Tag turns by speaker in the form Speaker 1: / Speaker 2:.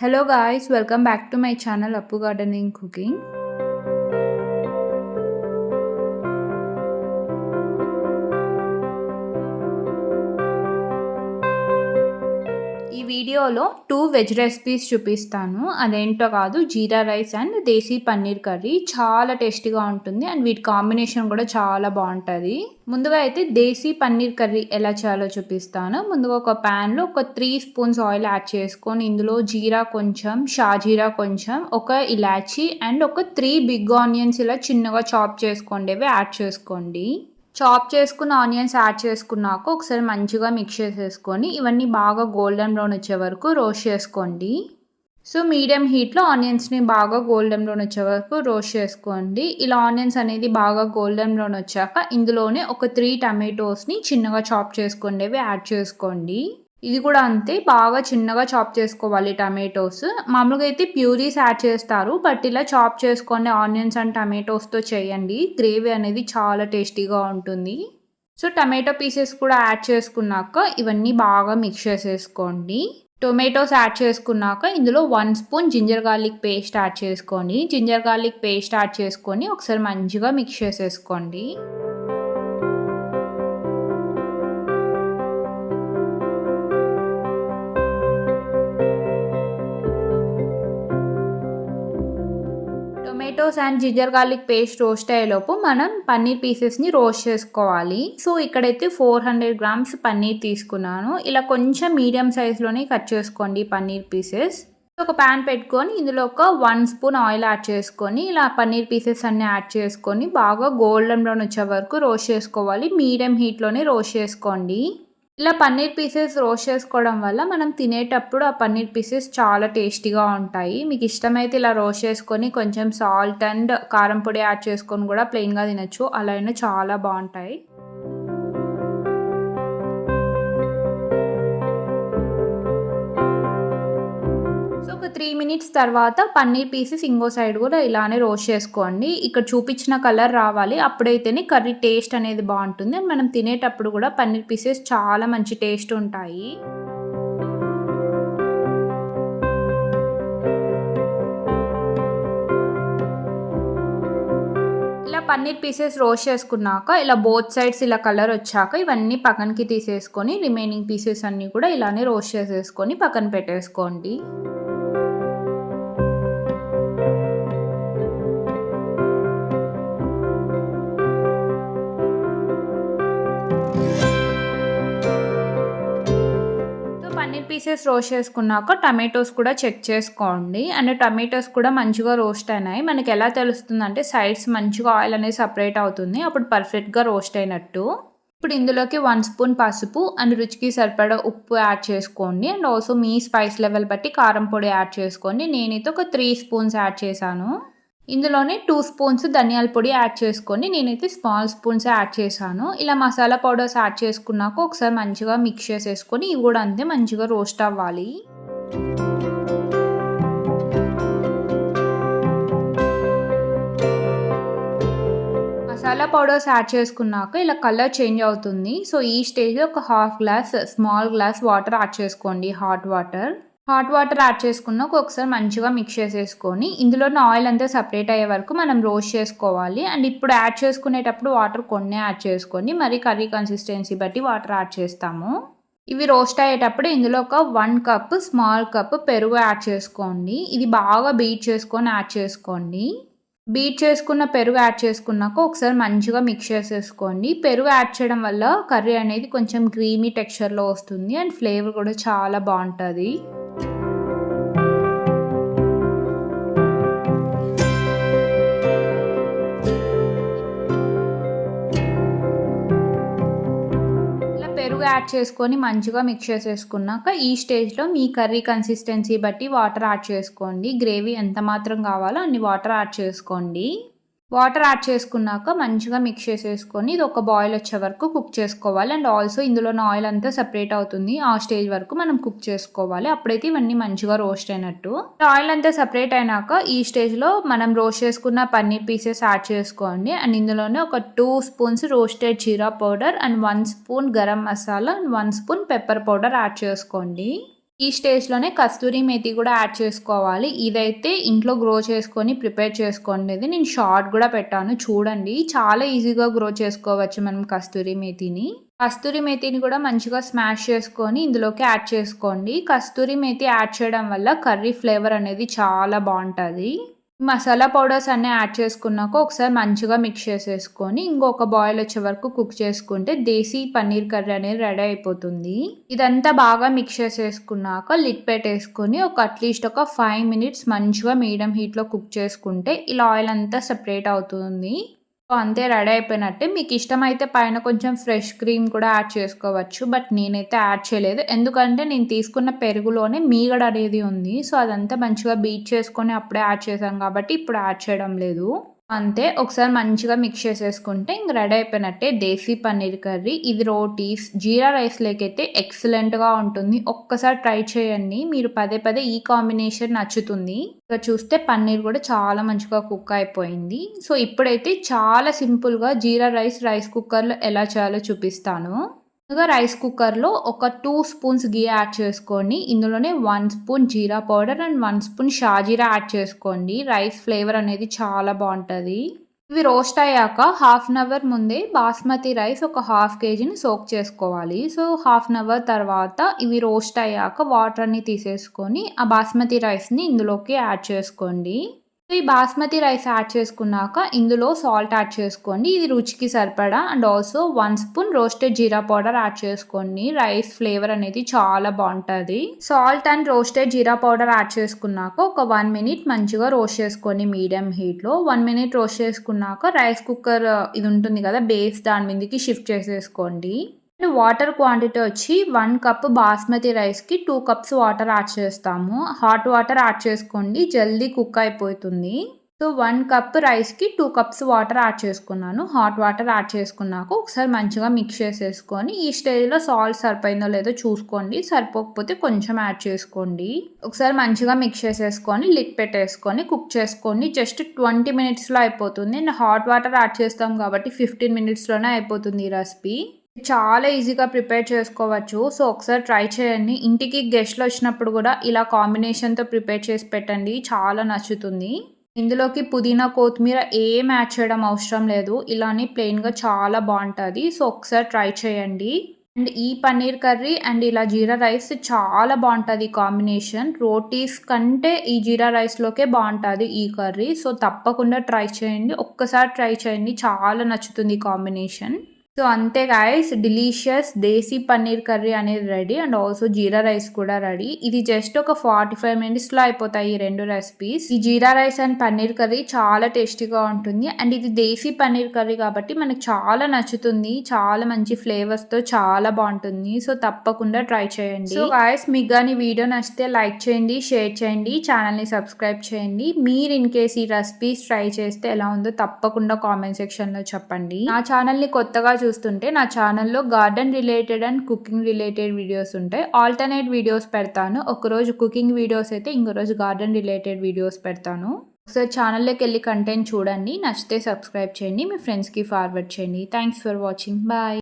Speaker 1: Hello guys, welcome back to my channel Appu Gardening Cooking. వీడియోలో two veg recipes చూపిస్తాను అదేంటో కాదు jeera rice and desi paneer curry చాలా టేస్టీగా ఉంటుంది అండ్ వీటి కాంబినేషన్ కూడా చాలా బాగుంటుంది ముందుగా అయితే దేశీ పన్నీర్ కర్రీ ఎలా చేయాలో చూపిస్తాను ముందుగా ఒక ప్యాన్లో ఒక త్రీ స్పూన్స్ ఆయిల్ యాడ్ చేసుకొని ఇందులో జీరా కొంచెం షాజీరా కొంచెం ఒక ఇలాచీ అండ్ ఒక త్రీ బిగ్ ఆనియన్స్ ఇలా చిన్నగా చాప్ చేసుకోండివి యాడ్ చేసుకోండి చాప్ చేసుకున్న ఆనియన్స్ యాడ్ చేసుకున్నాక ఒకసారి మంచిగా మిక్స్ చేసేసుకొని ఇవన్నీ బాగా గోల్డెన్ బ్రౌన్ వచ్చే వరకు రోస్ట్ చేసుకోండి సో మీడియం హీట్లో ఆనియన్స్ని బాగా గోల్డెన్ బ్రౌన్ వచ్చే వరకు రోస్ట్ చేసుకోండి ఇలా ఆనియన్స్ అనేది బాగా గోల్డెన్ బ్రౌన్ వచ్చాక ఇందులోనే ఒక త్రీ టమాటోస్ని చిన్నగా చాప్ చేసుకునేవి యాడ్ చేసుకోండి ఇది కూడా అంతే బాగా చిన్నగా చాప్ చేసుకోవాలి టమాటోస్ మామూలుగా అయితే ప్యూరీస్ యాడ్ చేస్తారు బట్ ఇలా చాప్ చేసుకునే ఆనియన్స్ అండ్ టమాటోస్తో చేయండి గ్రేవీ అనేది చాలా టేస్టీగా ఉంటుంది సో టమాటో పీసెస్ కూడా యాడ్ చేసుకున్నాక ఇవన్నీ బాగా మిక్స్ చేసేసుకోండి టొమాటోస్ యాడ్ చేసుకున్నాక ఇందులో one spoon ginger garlic paste add చేసుకొని జింజర్ గార్లిక్ పేస్ట్ యాడ్ చేసుకొని ఒకసారి మంచిగా మిక్స్ చేసేసుకోండి tomatoes and ginger garlic paste roast అయ్యేలోపు మనం పన్నీర్ పీసెస్ని రోస్ట్ చేసుకోవాలి సో ఇక్కడైతే ఫోర్ హండ్రెడ్ గ్రామ్స్ పన్నీర్ తీసుకున్నాను ఇలా కొంచెం మీడియం సైజ్లోనే కట్ చేసుకోండి పన్నీర్ పీసెస్ ఒక ప్యాన్ పెట్టుకొని ఇందులో ఒక వన్ స్పూన్ ఆయిల్ యాడ్ చేసుకొని ఇలా పన్నీర్ పీసెస్ అన్ని యాడ్ చేసుకొని బాగా గోల్డెన్ బ్రౌన్ వచ్చే వరకు రోస్ట్ చేసుకోవాలి మీడియం హీట్లోనే రోస్ట్ చేసుకోండి ఇలా పన్నీర్ పీసెస్ రోస్ట్ చేసుకోవడం వల్ల మనం తినేటప్పుడు ఆ పన్నీర్ పీసెస్ చాలా టేస్టీగా ఉంటాయి మీకు ఇష్టమైతే ఇలా రోస్ట్ చేసుకొని కొంచెం సాల్ట్ అండ్ కారం పొడి యాడ్ చేసుకొని కూడా ప్లెయిన్గా తినచ్చు అలా అయినా చాలా బాగుంటాయి త్రీ మినిట్స్ తర్వాత పన్నీర్ పీసెస్ ఇంకో సైడ్ కూడా ఇలానే రోస్ట్ చేసుకోండి ఇక్కడ చూపించిన కలర్ రావాలి అప్పుడైతేనే కర్రీ టేస్ట్ అనేది బాగుంటుంది అండ్ మనం తినేటప్పుడు కూడా పన్నీర్ పీసెస్ చాలా మంచి టేస్ట్ ఉంటాయి పన్నీర్ పీసెస్ రోస్ట్ చేసుకున్నాక ఇలా బోత్ సైడ్స్ ఇలా కలర్ వచ్చాక ఇవన్నీ పక్కనకి తీసేసుకొని రిమైనింగ్ పీసెస్ అన్నీ కూడా ఇలానే రోస్ట్ చేసేసుకొని పక్కన పెట్టేసుకోండి టమాటోస్ రోస్ట్ చేసుకున్నాక టమాటోస్ కూడా చెక్ చేసుకోండి అండ్ టమాటోస్ కూడా మంచిగా రోస్ట్ అయినాయి మనకి ఎలా తెలుస్తుంది అంటే సైడ్స్ మంచిగా ఆయిల్ అనేది సపరేట్ అవుతుంది అప్పుడు పర్ఫెక్ట్గా రోస్ట్ అయినట్టు ఇప్పుడు ఇందులోకి వన్ స్పూన్ పసుపు అండ్ రుచికి సరిపడా ఉప్పు యాడ్ చేసుకోండి అండ్ ఆల్సో మీ స్పైస్ లెవెల్ బట్టి కారం పొడి యాడ్ చేసుకోండి నేనైతే ఒక త్రీ స్పూన్స్ యాడ్ చేశాను ఇందులోనే టూ స్పూన్స్ ధనియాల పొడి యాడ్ చేసుకొని నేనైతే స్మాల్ స్పూన్స్ యాడ్ చేశాను ఇలా మసాలా పౌడర్స్ యాడ్ చేసుకున్నాక ఒకసారి మంచిగా మిక్స్ చేసేసుకొని ఇవి కూడా అంతే మంచిగా రోస్ట్ అవ్వాలి మసాలా పౌడర్స్ యాడ్ చేసుకున్నాక ఇలా కలర్ చేంజ్ అవుతుంది సో ఈ స్టేజ్లో ఒక half glass small glass water add చేసుకోండి hot water hot water add చేసుకున్నాక ఒకసారి మంచిగా మిక్స్ చేసేసుకొని ఇందులోని ఆయిల్ అంతా సపరేట్ అయ్యే వరకు మనం రోస్ట్ చేసుకోవాలి అండ్ ఇప్పుడు యాడ్ చేసుకునేటప్పుడు వాటర్ కొన్ని యాడ్ చేసుకొని మరి కర్రీ కన్సిస్టెన్సీ బట్టి వాటర్ యాడ్ చేస్తాము ఇవి రోస్ట్ అయ్యేటప్పుడు ఇందులో ఒక వన్ కప్ స్మాల్ కప్ పెరుగు యాడ్ చేసుకోండి ఇది బాగా బీట్ చేసుకొని యాడ్ చేసుకోండి బీట్ చేసుకున్న పెరుగు యాడ్ చేసుకున్నాక ఒకసారి మంచిగా మిక్స్ చేసేసుకోండి పెరుగు యాడ్ చేయడం వల్ల కర్రీ అనేది కొంచెం క్రీమీ టెక్స్చర్లో వస్తుంది అండ్ ఫ్లేవర్ కూడా చాలా బాగుంటుంది యాడ్ చేసుకొని మంచిగా మిక్స్ చేసేసుకున్నాక ఈ స్టేజ్లో మీ కర్రీ కన్సిస్టెన్సీ బట్టి వాటర్ యాడ్ చేసుకోండి గ్రేవీ ఎంత మాత్రం కావాలో అన్ని వాటర్ యాడ్ చేసుకోండి వాటర్ యాడ్ చేసుకున్నాక మంచిగా మిక్స్ చేసేసుకొని ఇది ఒక బాయిల్ వచ్చే వరకు కుక్ చేసుకోవాలి అండ్ ఆల్సో ఇందులోని ఆయిల్ అంతా సెపరేట్ అవుతుంది ఆ స్టేజ్ వరకు మనం కుక్ చేసుకోవాలి అప్పుడైతే ఇవన్నీ మంచిగా రోస్ట్ అయినట్టు ఆయిల్ అంతా సెపరేట్ అయినాక ఈ స్టేజ్లో మనం రోస్ట్ చేసుకున్న పన్నీర్ పీసెస్ యాడ్ చేసుకోండి అండ్ ఇందులోనే ఒక two spoons roasted jeera powder and one spoon garam masala and one spoon pepper powder add చేసుకోండి ఈ స్టేజ్లోనే కస్తూరి మేతి కూడా యాడ్ చేసుకోవాలి ఇదైతే ఇంట్లో గ్రో చేసుకొని ప్రిపేర్ చేసుకోండి నేను షార్ట్ కూడా పెట్టాను చూడండి చాలా ఈజీగా గ్రో చేసుకోవచ్చు మనం కస్తూరి మేతిని కస్తూరి మేతిని కూడా మంచిగా స్మాష్ చేసుకొని ఇందులోకి యాడ్ చేసుకోండి కస్తూరి మేతి యాడ్ చేయడం వల్ల కర్రీ ఫ్లేవర్ అనేది చాలా బాగుంటుంది మసాలా పౌడర్స్ అన్నీ యాడ్ చేసుకున్నాక ఒకసారి మంచిగా మిక్స్ చేసేసుకొని ఇంకొక బాయిల్ వచ్చే వరకు కుక్ చేసుకుంటే దేశీ పన్నీర్ కర్రీ అనేది రెడీ అయిపోతుంది ఇదంతా బాగా మిక్స్ చేసేసుకున్నాక లిడ్ పెట్టేసుకొని ఒక అట్లీస్ట్ ఒక ఫైవ్ మినిట్స్ మంచిగా మీడియం హీట్లో కుక్ చేసుకుంటే ఇలా ఆయిల్ అంతా సెపరేట్ అవుతుంది అంతే రెడీ అయిపోయినట్టే మీకు ఇష్టమైతే పైన కొంచెం ఫ్రెష్ క్రీమ్ కూడా యాడ్ చేసుకోవచ్చు బట్ నేనైతే యాడ్ చేయలేదు ఎందుకంటే నేను తీసుకున్న పెరుగులోనే మీగడ అనేది ఉంది సో అదంతా మంచిగా బీట్ చేసుకొని అప్పుడే యాడ్ చేశాం కాబట్టి ఇప్పుడు యాడ్ చేయడం లేదు అంతే ఒకసారి మంచిగా మిక్స్ చేసేసుకుంటే ఇంక రెడీ అయిపోయినట్టే దేశీ పన్నీర్ కర్రీ ఇది రోటీస్ జీరా రైస్ లేకైతే ఎక్సలెంట్గా ఉంటుంది ఒక్కసారి ట్రై చేయండి మీరు పదే పదే ఈ కాంబినేషన్ నచ్చుతుంది ఇక చూస్తే పన్నీర్ కూడా చాలా మంచిగా కుక్ అయిపోయింది సో ఇప్పుడైతే చాలా సింపుల్గా జీరా రైస్ రైస్ కుక్కర్లో ఎలా చేయాలో చూపిస్తాను ముందుగా రైస్ కుక్కర్లో ఒక టూ స్పూన్స్ గీ యాడ్ చేసుకొని ఇందులోనే one spoon jeera powder and one spoon షాజీరా యాడ్ చేసుకోండి రైస్ ఫ్లేవర్ అనేది చాలా బాగుంటుంది ఇవి రోస్ట్ అయ్యాక హాఫ్ అన్ అవర్ ముందే బాస్మతి రైస్ ఒక హాఫ్ కేజీని సోక్ చేసుకోవాలి సో హాఫ్ అన్ అవర్ తర్వాత ఇవి రోస్ట్ అయ్యాక వాటర్ని తీసేసుకొని ఆ బాస్మతి రైస్ని ఇందులోకి యాడ్ చేసుకోండి ఈ బాస్మతి రైస్ యాడ్ చేసుకున్నాక ఇందులో సాల్ట్ యాడ్ చేసుకోండి ఇది రుచికి సరిపడా and also one spoon roasted jeera powder add చేసుకోండి రైస్ ఫ్లేవర్ అనేది చాలా బాగుంటుంది salt and roasted jeera powder add చేసుకున్నాక ఒక వన్ మినిట్ మంచిగా రోస్ట్ చేసుకోండి మీడియం హీట్లో వన్ మినిట్ రోస్ట్ చేసుకున్నాక రైస్ కుక్కర్ ఇది ఉంటుంది కదా బేస్ దాని మీదకి షిఫ్ట్ చేసేసుకోండి అండ్ వాటర్ క్వాంటిటీ వచ్చి వన్ కప్ బాస్మతి రైస్కి టూ కప్స్ వాటర్ యాడ్ చేస్తాము హాట్ వాటర్ యాడ్ చేసుకోండి జల్దీ కుక్ అయిపోతుంది సో వన్ కప్ రైస్కి టూ కప్స్ వాటర్ యాడ్ చేసుకున్నాను హాట్ వాటర్ యాడ్ చేసుకున్నాక ఒకసారి మంచిగా మిక్స్ చేసేసుకొని ఈ స్టేజ్లో సాల్ట్ సరిపోయిందో లేదో చూసుకోండి సరిపోకపోతే కొంచెం యాడ్ చేసుకోండి ఒకసారి మంచిగా మిక్స్ చేసేసుకొని లిక్ పెట్టేసుకొని కుక్ చేసుకోండి జస్ట్ ట్వంటీ మినిట్స్లో అయిపోతుంది అండ్ హాట్ వాటర్ యాడ్ చేస్తాం కాబట్టి ఫిఫ్టీన్ మినిట్స్లోనే అయిపోతుంది ఈ రెసిపీ చాలా ఈజీగా ప్రిపేర్ చేసుకోవచ్చు సో ఒకసారి ట్రై చేయండి ఇంటికి గెస్ట్లు వచ్చినప్పుడు కూడా ఇలా కాంబినేషన్తో ప్రిపేర్ చేసి పెట్టండి చాలా నచ్చుతుంది ఇందులోకి పుదీనా కొత్తిమీర ఏం యాడ్ చేయడం అవసరం లేదు ఇలానే ప్లెయిన్గా చాలా బాగుంటుంది సో ఒకసారి ట్రై చేయండి అండ్ ఈ పన్నీర్ కర్రీ అండ్ ఇలా జీరా రైస్ చాలా బాగుంటుంది కాంబినేషన్ రోటీస్ కంటే ఈ జీరా రైస్లోకే బాగుంటుంది ఈ కర్రీ సో తప్పకుండా ట్రై చేయండి ఒక్కసారి ట్రై చేయండి చాలా నచ్చుతుంది కాంబినేషన్ సో అంతే guys delicious desi paneer curry అనేది ready and also jeera rice కూడా రెడీ ఇది జస్ట్ ఒక ఫార్టీ ఫైవ్ మినిట్స్లో అయిపోతాయి ఈ రెండు రెసిపీస్ ఈ jeera rice and paneer curry చాలా టేస్టీగా ఉంటుంది అండ్ ఇది దేశీ పన్నీర్ కర్రీ కాబట్టి మనకు చాలా నచ్చుతుంది చాలా మంచి ఫ్లేవర్స్తో చాలా బాగుంటుంది సో తప్పకుండా ట్రై చేయండి సో గాయస్ మీకు కానీ వీడియో నచ్చితే లైక్ చేయండి షేర్ చేయండి ఛానల్ని సబ్స్క్రైబ్ చేయండి మీరు ఇన్ కేస్ ఈ రెసిపీస్ ట్రై చేస్తే ఎలా ఉందో తప్పకుండా కామెంట్ సెక్షన్లో చెప్పండి నా ఛానల్ని కొత్తగా చూస్తుంటే నా ఛానల్లో garden related and cooking related videos ఉంటాయి ఆల్టర్నేట్ వీడియోస్ పెడతాను ఒకరోజు కుకింగ్ వీడియోస్ అయితే ఇంకోరోజు గార్డెన్ రిలేటెడ్ వీడియోస్ పెడతాను ఒకసారి ఛానల్లోకి వెళ్ళి కంటెంట్ చూడండి నచ్చితే సబ్స్క్రైబ్ చేయండి మీ ఫ్రెండ్స్కి ఫార్వర్డ్ చేయండి థ్యాంక్స్ ఫర్ వాచింగ్ బాయ్